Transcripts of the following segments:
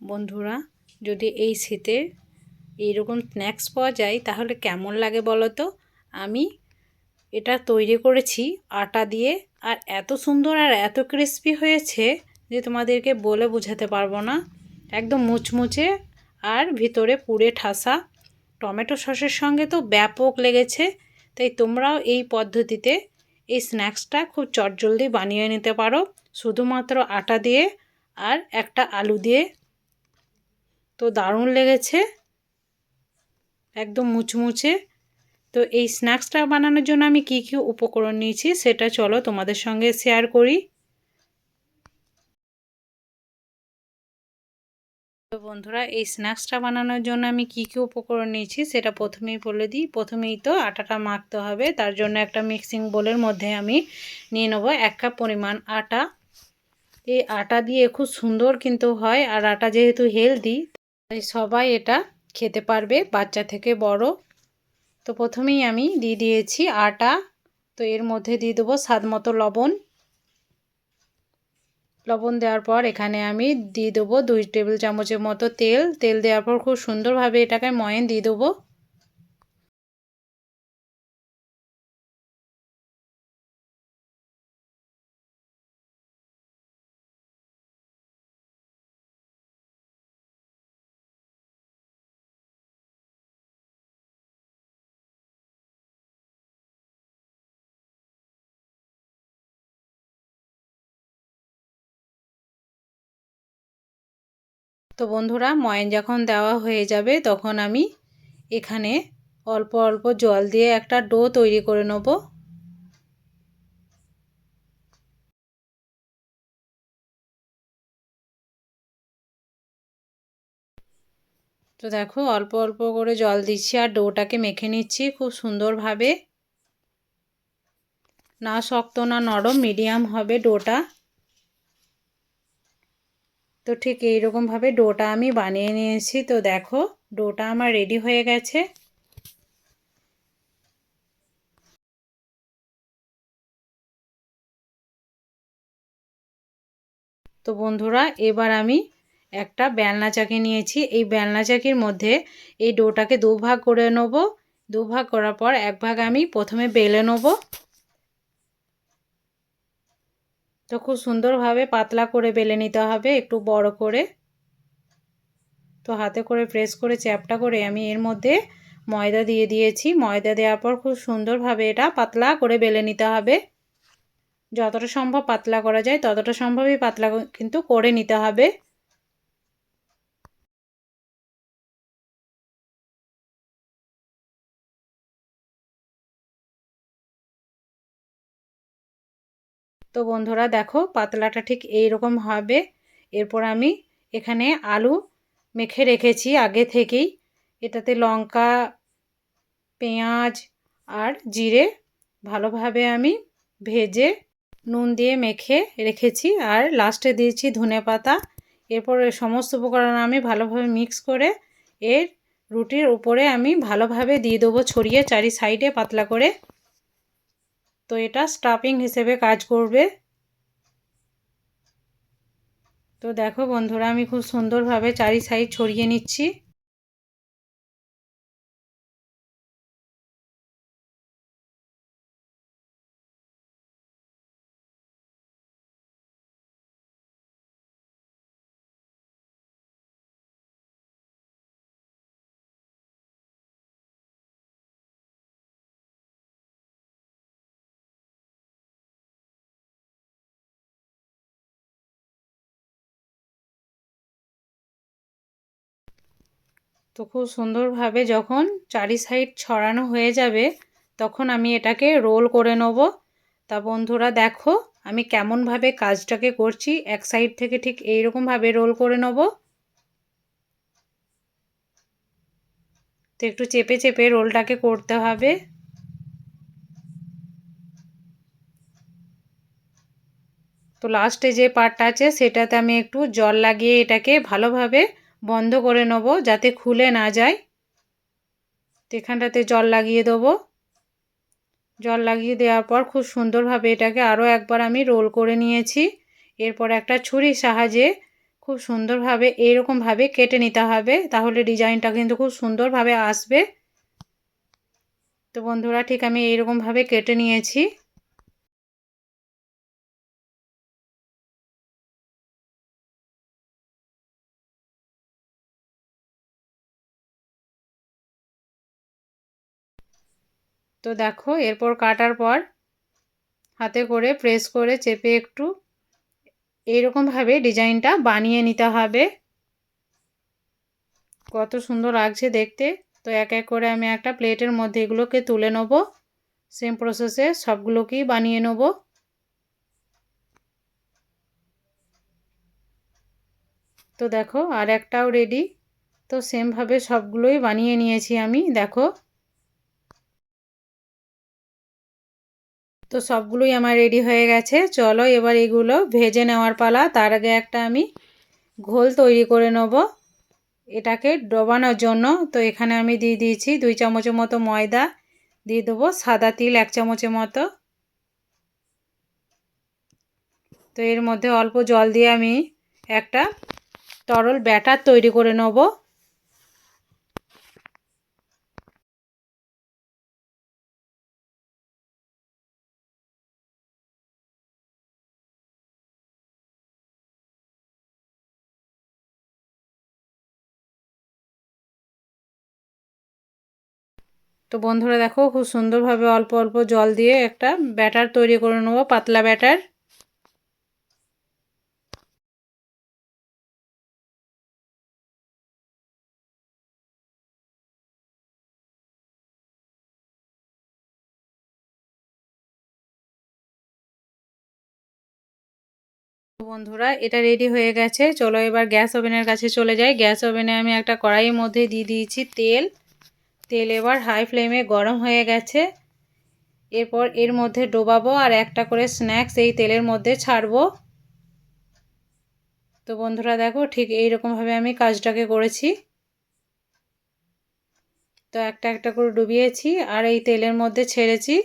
বন্ধুরা, যদি এই শীতে এইরকম স্ন্যাক্স পাওয়া যায়, তাহলে কেমন লাগে বলো তো? আমি এটা তৈরি করেছি আটা দিয়ে, আর এত সুন্দর আর এত ক্রিস্পি হয়েছে যে তোমাদেরকে বলে বোঝাতে পারব না। একদম মুচমুচে আর ভিতরে পুড়ে ঠাসা। টমেটো সসের সঙ্গে তো ব্যাপক লেগেছে, তাই তোমরাও এই পদ্ধতিতে এই স্ন্যাক্সটা খুব চটজলদি বানিয়ে নিতে পারো। শুধুমাত্র আটা দিয়ে আর একটা আলু দিয়ে তো দারুণ লেগেছে। একদম মুচমুচে। তো এই স্ন্যাক্সটা বানানোর জন্য আমি কি কি উপকরণ নিয়েছি সেটা চলো তোমাদের সঙ্গে শেয়ার করি। তো বন্ধুরা, এই স্ন্যাক্সটা বানানোর জন্য আমি কি কি উপকরণ নিয়েছি সেটা প্রথমেই বলে দিই। প্রথমেই তো আটাটা মাখতে হবে, তার জন্য একটা মিক্সিং বোলের মধ্যে আমি নিয়ে নেব এক কাপ পরিমাণ আটা। এই আটা দিয়ে খুব সুন্দর কিন্তু হয়, আর আটা যেহেতু হেলদি তাই সবাই এটা খেতে পারবে, বাচ্চা থেকে বড়। তো প্রথমেই আমি দিয়ে দিয়েছি আটা। তো এর মধ্যে দিয়ে দেবো স্বাদ মতো লবণ। লবণ দেওয়ার পর এখানে আমি দিয়ে দেবো দুই টেবিল চামচের মতো তেল। তেল দেওয়ার পর খুব সুন্দরভাবে এটাকে ময়ন দিয়ে দেবো। তো বন্ধুরা, ময়ন যখন দেওয়া হয়ে যাবে, তখন আমি এখানে অল্প অল্প জল দিয়ে একটা ডো তৈরি করে নেব। তো দেখো, অল্প অল্প করে জল দিচ্ছি আর ডোটাকে মেখে নিচ্ছি খুব সুন্দরভাবে। না শক্ত, না নরম, মিডিয়াম হবে ডোটা। তো ঠিক এইরকমভাবে ডোটা আমি বানিয়ে নিয়েছি। তো দেখো, ডোটা আমার রেডি হয়ে গেছে। তো বন্ধুরা, এবার আমি একটা বেলনা চাকি নিয়েছি। এই বেলনা চাকির মধ্যে এই ডোটাকে দু ভাগ করে নেব। দু ভাগ করার পর এক ভাগ আমি প্রথমে বেলে নেব। তো খুব সুন্দরভাবে পাতলা করে বেলে নিতে হবে, একটু বড় করে। তো হাতে করে প্রেস করে চ্যাপটা করে আমি এর মধ্যে ময়দা দিয়ে দিয়েছি। ময়দা দেওয়ার পর খুব সুন্দরভাবে এটা পাতলা করে বেলে নিতে হবে। যতটা সম্ভব পাতলা করা যায়, ততটা সম্ভবই পাতলা কিন্তু করে নিতে হবে। তো বন্ধুরা দেখো পাতলাটা ঠিক এই রকম হবে। এরপর আমি এখানে আলু মেখে রেখেছি আগে থেকেই। এটাতে লঙ্কা, পেঁয়াজ আর জিরে ভালোভাবে আমি ভেজে নুন দিয়ে মেখে রেখেছি আর লাস্টে দিয়েছি ধনে পাতা। এরপর সমস্ত উপকরণ আমি ভালোভাবে মিক্স করে এর রুটির উপরে আমি ভালোভাবে দিয়ে দেবো ছড়িয়ে চারি সাইডে পাতলা করে। তো এটা স্টাফিং হিসেবে কাজ করবে। তো দেখো বন্ধুরা, আমি খুব সুন্দরভাবে চারি সাইড ছড়িয়ে নিচ্ছি। তো খুব সুন্দরভাবে যখন চারি সাইড ছড়ানো হয়ে যাবে, তখন আমি এটাকে রোল করে নেব। তা বন্ধুরা দেখো, আমি কেমনভাবে কাজটাকে করছি, এক সাইড থেকে ঠিক এইরকমভাবে রোল করে নেব। তো একটু চেপে চেপে রোলটাকে করতে হবে। তো লাস্টে যে পার্টটা আছে, সেটাতে আমি একটু জল লাগিয়ে এটাকে ভালোভাবে বন্ধ করে নেব, যাতে খুলে না যায়। এখানটাতে জল লাগিয়ে দেবো। জল লাগিয়ে দেওয়ার পর খুব সুন্দরভাবে এটাকে আরও একবার আমি রোল করে নিয়েছি। এরপর একটা ছুরির সাহায্যে খুব সুন্দরভাবে এইরকমভাবে কেটে নিতে হবে, তাহলে ডিজাইনটা কিন্তু খুব সুন্দরভাবে আসবে। তো বন্ধুরা, ঠিক আমি এইরকমভাবে কেটে নিয়েছি। তো দেখো, এরপর কাটার পর হাতে করে প্রেস করে চেপে একটু এইরকমভাবে ডিজাইনটা বানিয়ে নিতে হবে। কত সুন্দর লাগছে দেখতে। তো এক এক করে আমি একটা প্লেটের মধ্যে এগুলোকে তুলে নেব। সেম প্রসেসে সবগুলোকেই বানিয়ে নেব। তো দেখো, আর একটাও রেডি তো সেমভাবে সবগুলোই বানিয়ে নিয়েছি আমি। দেখো তো সবগুলোই আমার রেডি হয়ে গেছে। চলো এবার এগুলো ভেজে নেওয়ার পালা। তার আগে একটা আমি ঘোল তৈরি করে নেব। এটাকে ডোবানোর জন্য। তো এখানে আমি দিয়ে দিয়েছি দুই চামচের মতো ময়দা। দিয়ে দেবো সাদা তিল এক চামচের মতো। তো এর মধ্যে অল্প জল দিয়ে আমি একটা তরল ব্যাটার তৈরি করে নেব। তো বন্ধুরা দেখো, খুব সুন্দরভাবে অল্প অল্প জল দিয়ে একটা ব্যাটার তৈরি করে নেব, পাতলা ব্যাটার। বন্ধুরা, এটা রেডি হয়ে গেছে। চলো এবার গ্যাস ওভেনের কাছে চলে যাই। গ্যাস ওভেনে আমি একটা কড়াইয়ের মধ্যে দিয়ে দিয়েছি তেল। তেল এবার হাই ফ্লেমে গরম হয়ে গেছে। এরপর এর মধ্যে ডোবাবো আর একটা করে স্ন্যাক্স এই তেলের মধ্যে ছাড়বো। তো বন্ধুরা দেখো, ঠিক এই রকমভাবে আমি কাজটাকে করেছি। তো একটা একটা করে ডুবিয়েছি আর এই তেলের মধ্যে ছেড়েছি।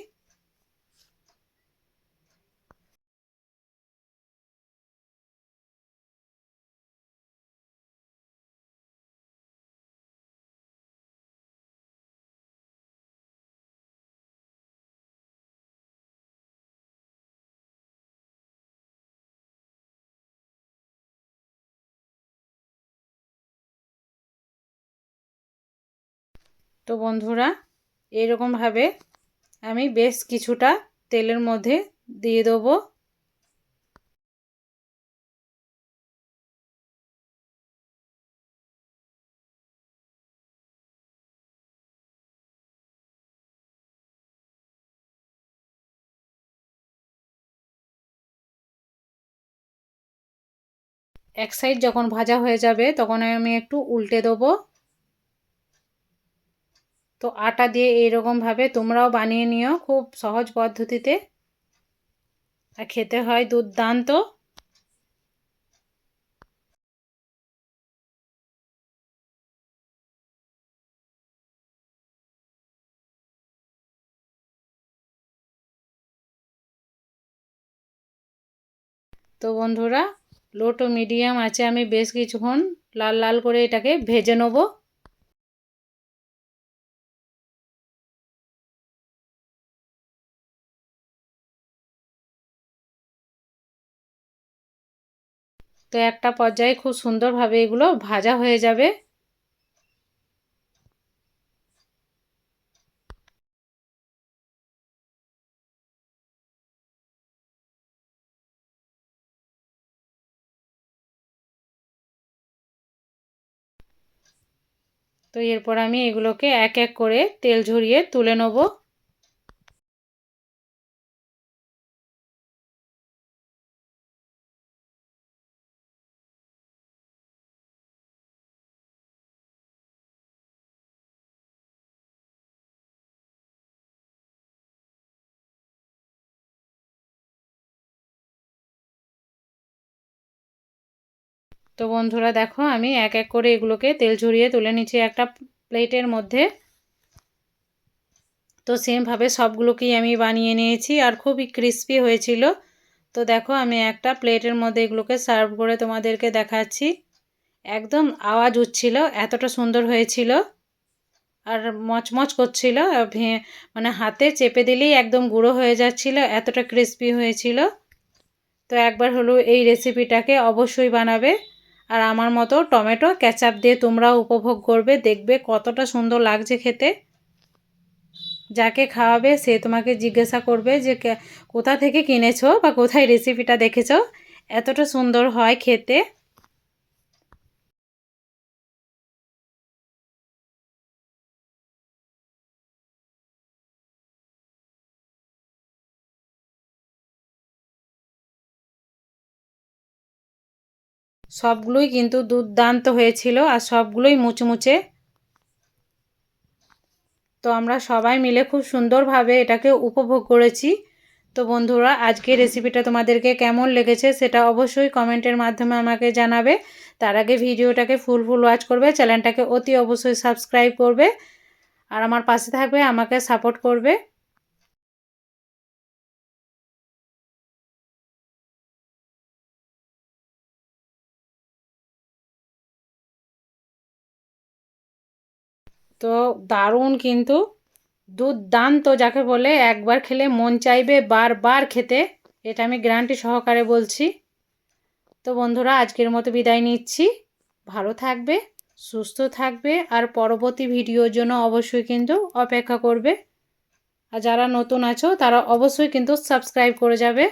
তো বন্ধুরা, এরকমভাবে আমি বেশ কিছুটা তেলের মধ্যে দিয়ে দেবো। এক সাইড যখন ভাজা হয়ে যাবে, তখন আমি একটু উল্টে দেবো। তো আটা দিয়ে এইরকমভাবে তোমরাও বানিয়ে নিও খুব সহজ পদ্ধতিতে। আর খেতে হয় দুর্দান্ত। তো বন্ধুরা, লো টু মিডিয়াম আছে আমি বেশ কিছুক্ষণ লাল লাল করে এটাকে ভেজে নেব। তো একটা পর্যায়ে খুব সুন্দরভাবে এগুলো ভাজা হয়ে যাবে। তো এরপর আমি এগুলোকে এক এক করে তেল ঝরিয়ে তুলে নেব। তো বন্ধুরা দেখো, আমি এক এক করে এগুলোকে তেল ঝরিয়ে তুলে নিচ্ছি একটা প্লেটের মধ্যে। তো সেমভাবে সবগুলোকেই আমি বানিয়ে নিয়েছি আর খুবই ক্রিস্পি হয়েছিল। তো দেখো, আমি একটা প্লেটের মধ্যে এগুলোকে সার্ভ করে তোমাদেরকে দেখাচ্ছি। একদম আওয়াজ উঠছিল, এতটা সুন্দর হয়েছিল। আর মচমচ করছিল মানে হাতে চেপে দিলেই একদম গুঁড়ো হয়ে যাচ্ছিল, এতটা ক্রিস্পি হয়েছিল। তো একবার হলো এই রেসিপিটাকে অবশ্যই বানাবে। আর আমার মতো টমেটো ক্যাচাপ দিয়ে তোমরাও উপভোগ করবে, দেখবে কতটা সুন্দর লাগছে খেতে। যাকে খাওয়াবে সে তোমাকে জিজ্ঞাসা করবে যে কোথা থেকে কিনেছো বা কোথায় রেসিপিটা দেখেছ? এতটা সুন্দর হয় খেতে। সবগুলোই কিন্তু দুর্দান্ত হয়েছিল আর সবগুলোই মুচমুচে। তো আমরা সবাই মিলে খুব সুন্দরভাবে এটাকে উপভোগ করেছি। তো বন্ধুরা আজকে রেসিপিটা তোমাদেরকে কেমন লেগেছে সেটা অবশ্যই কমেন্টের মাধ্যমে আমাকে জানাবে। তার আগে ভিডিওটাকে ফুল ফুল ওয়াচ করবে চ্যানেলটাকে অতি অবশ্যই সাবস্ক্রাইব করবে। আর আমার পাশে থাকবে, আমাকে সাপোর্ট করবে। তো দারুণ কিন্তু দুর্দান্ত যাকে বলে একবার খেলে মন চাইবে বারবার খেতে। এটা আমি গ্যারান্টি সহকারে বলছি। তো বন্ধুরা, আজকের মতো বিদায় নিচ্ছি। ভালো থাকবে, সুস্থ থাকবে, আর পরবর্তী ভিডিওর জন্য অবশ্যই কিন্তু অপেক্ষা করবে। আর যারা নতুন আছো, তারা অবশ্যই কিন্তু সাবস্ক্রাইব করে যাবে।